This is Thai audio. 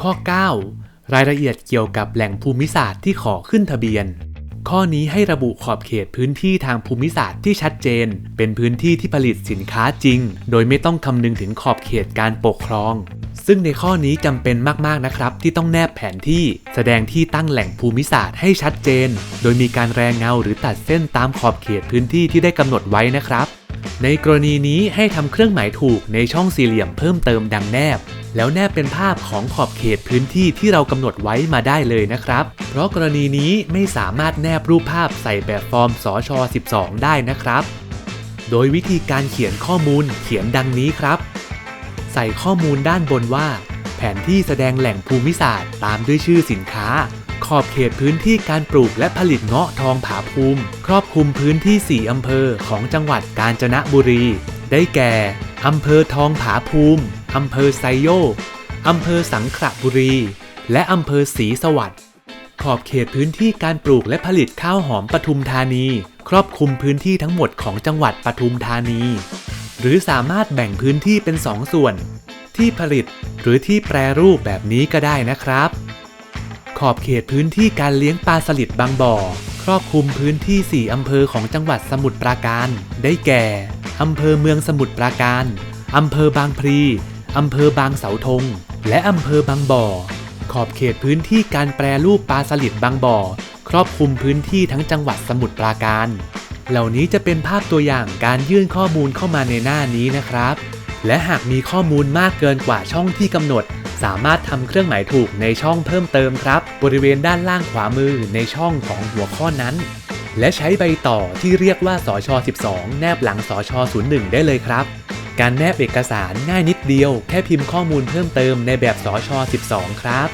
ข้อ 9 รายละเอียดเกี่ยวกับแหล่งภูมิศาสตร์ที่ขอขึ้นทะเบียน ข้อนี้ให้ระบุขอบเขตพื้นที่ทางภูมิศาสตร์ที่ชัดเจน เป็นพื้นที่ที่ผลิตสินค้าจริง โดยไม่ต้องคำนึงถึงขอบเขตการปกครอง ซึ่งในข้อนี้จำเป็นมากๆนะครับ ที่ต้องแนบแผนที่ แสดงที่ตั้งแหล่งภูมิศาสตร์ให้ชัดเจน โดยมีการแรงเงาหรือตัดเส้นตามขอบเขตพื้นที่ที่ได้กำหนดไว้นะครับ ในกรณีนี้ให้ทำเครื่องหมายถูกในช่องสี่เหลี่ยมเพิ่มเติมดังแนบ แล้วแนบเป็นภาพของขอบเขตพื้นที่ที่เรากำหนดไว้มาได้เลยนะครับ เพราะกรณีนี้ไม่สามารถแนบรูปภาพใส่แบบฟอร์มสช 12 ได้นะครับ โดยวิธีการเขียนข้อมูลเขียนดังนี้ครับ ใส่ข้อมูลด้านบนว่า แผนที่แสดงแหล่งภูมิศาสตร์ ตามด้วยชื่อสินค้า อบเขตพื้นที่การปลูกและผลิตเงาะทองผาภูมิ ครอบคลุมพื้นที่ 4 อำเภอของจังหวัดกาญจนบุรี ได้แก่ อำเภอทองผาภูมิ อำเภอไซโยก อำเภอสังขละบุรี และอำเภอศรีสวัสดิ์ขอบเขตพื้นที่การปลูกและผลิตข้าวหอมปทุมธานี ครอบคลุมพื้นที่ทั้งหมดของจังหวัดปทุมธานี หรือสามารถแบ่งพื้นที่เป็น 2 ส่วน ที่ผลิตหรือที่แปรรูปแบบนี้ก็ได้นะครับ ขอบเขตพื้นที่การเลี้ยงปลาสลิดบางบ่อ ครอบคลุมพื้นที่ 4 อำเภอของจังหวัดสมุทรปราการ ได้แก่ อำเภอเมืองสมุทรปราการ อำเภอบางพลี อำเภอบางเสาธง และอำเภอบางบ่อ ขอบเขตพื้นที่การแปรรูปปลาสลิดบางบ่อ ครอบคลุมพื้นที่ทั้งจังหวัดสมุทรปราการ เหล่านี้จะเป็นภาพตัวอย่างการยื่นข้อมูลเข้ามาในหน้านี้นะครับ และหากมีข้อมูลมากเกินกว่าช่องที่กำหนด สามารถทำเครื่องหมายถูกในช่องเพิ่มเติมครับ บริเวณด้านล่างขวามือในช่องของหัวข้อนั้น และใช้ใบต่อที่เรียกว่าสช12 แนบหลังสช01 ได้เลยครับ การแนบเอกสารง่ายนิดเดียว แค่พิมพ์ข้อมูลเพิ่มเติมในแบบสช12 ครับ